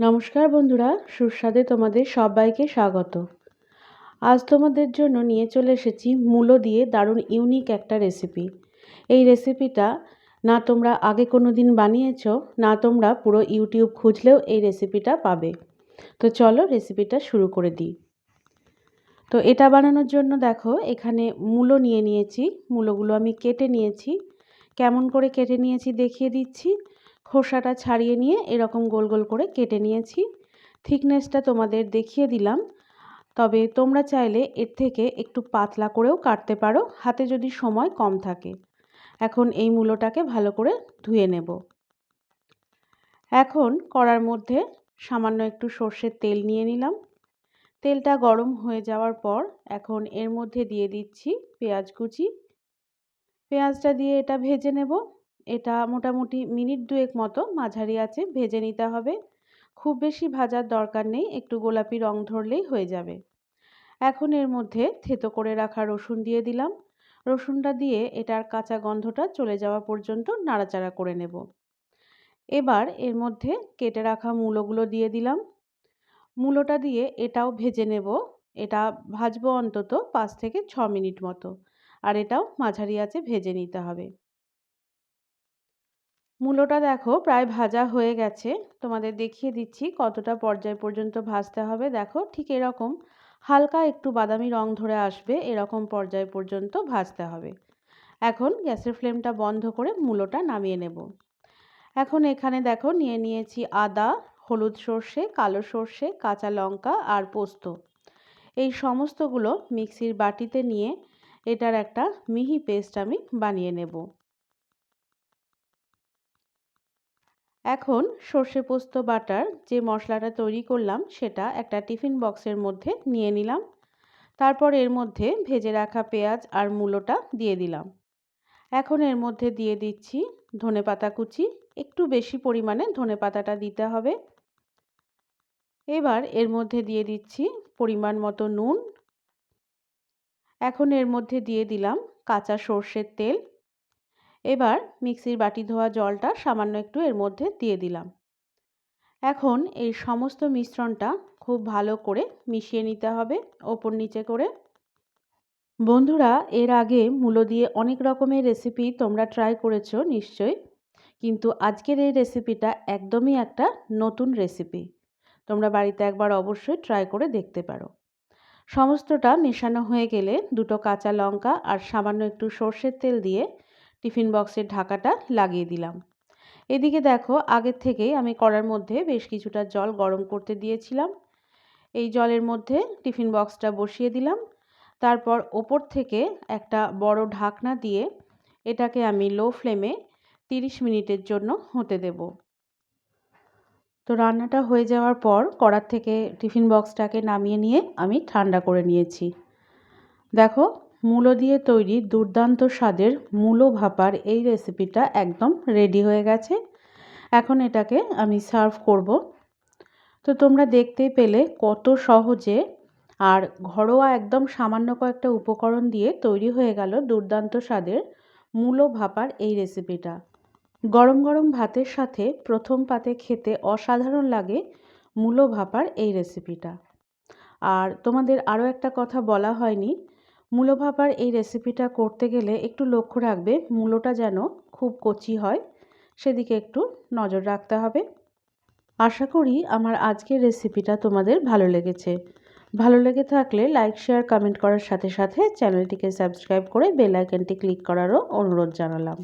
নমস্কার বন্ধুরা, সুস্বাদে তোমাদের সবাইকে স্বাগত। আজ তোমাদের জন্য নিয়ে চলে এসেছি মূলো দিয়ে দারুণ ইউনিক একটা রেসিপি এই রেসিপিটা না তোমরা আগে কোনো দিন বানিয়েছ, না তোমরা পুরো ইউটিউব খুঁজলেও এই রেসিপিটা পাবে। তো চলো রেসিপিটা শুরু করে দিই। তো এটা বানানোর জন্য দেখো, এখানে মূলো নিয়ে নিয়েছি, মূলোগুলো আমি কেটে নিয়েছি। কেমন করে কেটে নিয়েছি দেখিয়ে দিচ্ছি। খোসাটা ছাড়িয়ে নিয়ে এরকম গোল গোল করে কেটে নিয়েছি। থিকনেসটা তোমাদের দেখিয়ে দিলাম। তবে তোমরা চাইলে এর থেকে একটু পাতলা করেও কাটতে পারো, হাতে যদি সময় কম থাকে। এখন এই মূলোটাকে ভালো করে ধুয়ে নেব। এখন কড়ার মধ্যে সামান্য একটু সর্ষের তেল নিয়ে নিলাম। তেলটা গরম হয়ে যাওয়ার পর এখন এর মধ্যে দিয়ে দিচ্ছি পেঁয়াজ কুচি। পেঁয়াজটা দিয়ে এটা ভেজে নেব। এটা মোটামুটি মিনিট দুয়েক মতো মাঝারি আছে, ভেজে নিতে হবে। খুব বেশি ভাজার দরকার নেই, একটু গোলাপি রং ধরলেই হয়ে যাবে। এখন এর মধ্যে থেতো করে রাখা রসুন দিয়ে দিলাম। রসুনটা দিয়ে এটার কাঁচা গন্ধটা চলে যাওয়া পর্যন্ত নাড়াচাড়া করে নেব। এবার এর মধ্যে কেটে রাখা মূলোগুলো দিয়ে দিলাম। মূলোটা দিয়ে এটাও ভেজে নেব। এটা ভাজবো অন্তত পাঁচ থেকে ছ মিনিট মতো। আর এটাও মাঝারি আছে, ভেজে নিতে হবে। মূলোটা দেখো প্রায় ভাজা হয়ে গেছে। তোমাদের দেখিয়ে দিচ্ছি কতটা পর্যায় পর্যন্ত ভাজতে হবে। দেখো ঠিক এরকম। হালকা একটু বাদামি রং ধরে আসবে, এরকম পর্যায় পর্যন্ত ভাজতে হবে। এখন গ্যাসের ফ্লেমটা বন্ধ করে মূলোটা নামিয়ে নেব। এখন এখানে দেখো নিয়ে নিয়েছি আদা, হলুদ সর্ষে, কালো সর্ষে, কাঁচা লঙ্কা আর পোস্ত। এই সমস্তগুলো মিক্সির বাটিতে নিয়ে এটার একটা মিহি পেস্ট আমি বানিয়ে নেব। এখন সর্ষে পোস্ত বাটার যে মশলাটা তৈরি করলাম, সেটা একটা টিফিন বক্সের মধ্যে নিয়ে নিলাম। তারপর এর মধ্যে ভেজে রাখা পেঁয়াজ আর মূলোটা দিয়ে দিলাম। এখন এর মধ্যে দিয়ে দিচ্ছি ধনে পাতা কুচি, একটু বেশি পরিমাণে ধনে পাতাটা দিতে হবে। এবার এর মধ্যে দিয়ে দিচ্ছি পরিমাণ মতো নুন। এখন এর মধ্যে দিয়ে দিলাম কাঁচা সর্ষের তেল। এবার মিক্সির বাটি ধোয়া জলটা সামান্য একটু এর মধ্যে দিয়ে দিলাম। এখন এই সমস্ত মিশ্রণটা খুব ভালো করে মিশিয়ে নিতে হবে ওপর নিচে করে। বন্ধুরা, এর আগে মূলো দিয়ে অনেক রকমের রেসিপি তোমরা ট্রাই করেছ নিশ্চয়ই, কিন্তু আজকের এই রেসিপিটা একদমই একটা নতুন রেসিপি তোমরা বাড়িতে একবার অবশ্যই ট্রাই করে দেখতে পারো। সমস্তটা মেশানো হয়ে গেলে দুটো কাঁচা লঙ্কা আর সামান্য একটু সর্ষের তেল দিয়ে টিফিন বক্সের ঢাকাটা লাগিয়ে দিলাম। এদিকে দেখো, আগের থেকেই আমি কড়ার মধ্যে বেশ কিছুটা জল গরম করতে দিয়েছিলাম। এই জলের মধ্যে টিফিন বক্সটা বসিয়ে দিলাম। তারপর ওপর থেকে একটা বড় ঢাকনা দিয়ে এটাকে আমি লো ফ্লেমে 30 মিনিটের জন্য হতে দেব। তো রান্নাটা হয়ে যাওয়ার পর কড়ার থেকে টিফিন বক্সটাকে নামিয়ে নিয়ে আমি ঠান্ডা করে নিয়েছি। দেখো মূলো দিয়ে তৈরি দুর্দান্ত স্বাদের মূলো ভাপার এই রেসিপিটা একদম রেডি হয়ে গেছে। এখন এটাকে আমি সার্ভ করব। তো তোমরা দেখতেই পেলে কত সহজে আর ঘরোয়া একদম সামান্য কয়েকটা উপকরণ দিয়ে তৈরি হয়ে গেল দুর্দান্ত স্বাদের মূলো ভাপার এই রেসিপিটা। গরম গরম ভাতের সাথে প্রথম পাতে খেতে অসাধারণ লাগে মূলো ভাপার এই রেসিপিটা। আর তোমাদের আরও একটা কথা বলা হয়নি মূলো ভাপার এই রেসিপিটা করতে গেলে একটু লক্ষ্য রাখবে মূলোটা যেন খুব কচি হয়। সেদিকে একটু নজর রাখতে হবে। আশা করি আমার আজকের রেসিপিটা তোমাদের ভালো লেগেছে। ভালো লেগে থাকলে লাইক শেয়ার কমেন্ট করার সাথে সাথে চ্যানেলটিকে সাবস্ক্রাইব করে বেল আইকনটি ক্লিক করারও অনুরোধ জানালাম।